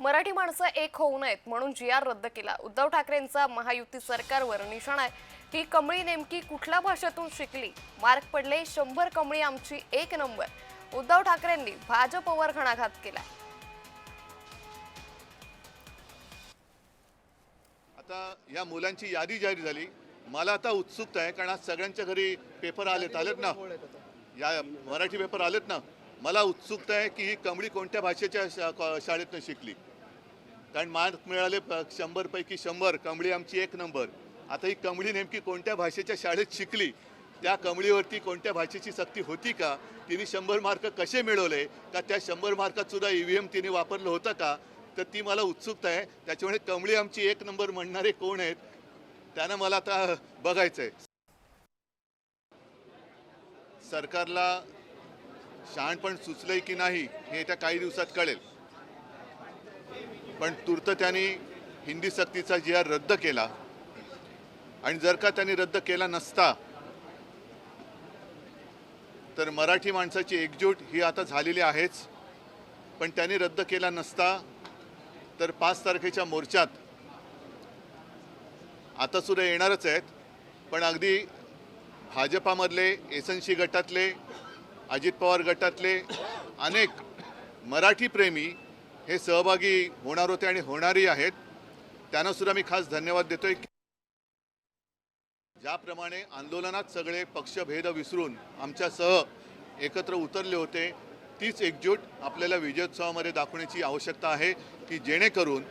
मराठी माणसं एक होऊ नयेत म्हणून जी आर रद्द केला. उद्धव ठाकरेंचा महायुती सरकारवर निशाणा आहे. ही कमळी नेमकी कुठल्या भाषेतून शिकली? मार्क पडले शंभर कमळी आमची एक नंबर. उद्धव ठाकरेंनी भाजपवर घणाघात केला. आता या मुलांची यादी जाहीर झाली. मला आता उत्सुकता आहे कारण आज सगळ्यांच्या घरी पेपर आलेत आलेत ना? या मराठी पेपर आलेत ना? मला उत्सुकता आहे की ही कमळी कोणत्या भाषेच्या शा- शाळेतनं शिकली? कारण मार्क मिळाले प- शंभरपैकी शंभर. कमळी आमची एक नंबर. आता ही कमळी नेमकी कोणत्या भाषेच्या शाळेत शिकली? त्या कमळीवरती कोणत्या भाषेची सक्ती होती का? तिने शंभर मार्क कसे मिळवले? का त्या शंभर मार्कात सुद्धा ई व्ही एम तिने वापरलं होतं का? तर ती मला उत्सुकता आहे. त्याच्यामुळे कमळी आमची एक नंबर म्हणणारे कोण आहेत त्यांना मला आता बघायचं आहे सरकारला शहाणपण सुचलंय की नाही हे येत्या काही दिवसात कळेल. पण तूर्त त्यांनी हिंदी सक्तीचा जी आर रद्द केला. आणि जर का त्यांनी रद्द केला नसता तर मराठी माणसाची एकजूट ही आता झालेली आहेच. पण त्यांनी रद्द केला नसता तर पाच तारखेच्या मोर्चात आता सुद्धा येणारच आहेत. पण अगदी भाजपामधले एस एन सी गटातले अजित पवार गटातले अनेक मराठी प्रेमी हे सहभागी होणार होते आणि होणारही आहेत त्यांना सुद्धा मी खास धन्यवाद देतोय. ज्याप्रमाणे आंदोलनात सगळे पक्षभेद विसरून आमच्यासह एकत्र उतरले होते तीच एकजूट आपल्याला विजयोत्सवामध्ये दाखवण्याची आवश्यकता आहे की जेणेकरून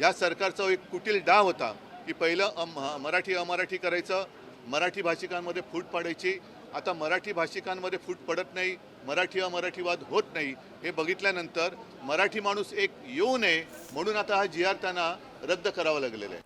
या सरकारचा एक कुटील डाव होता की पहिलं अम मराठी अमराठी करायचं मराठी भाषिकांमध्ये फूट पाडायची. आता मराठी भाषिकांमध्ये फूट पडत नाही मराठी अमराठीवाद होत नाही हे बघितल्यानंतर मराठी माणूस एक येऊ नये म्हणून आता हा जी आर त्यांना रद्द करावा लागलेला आहे.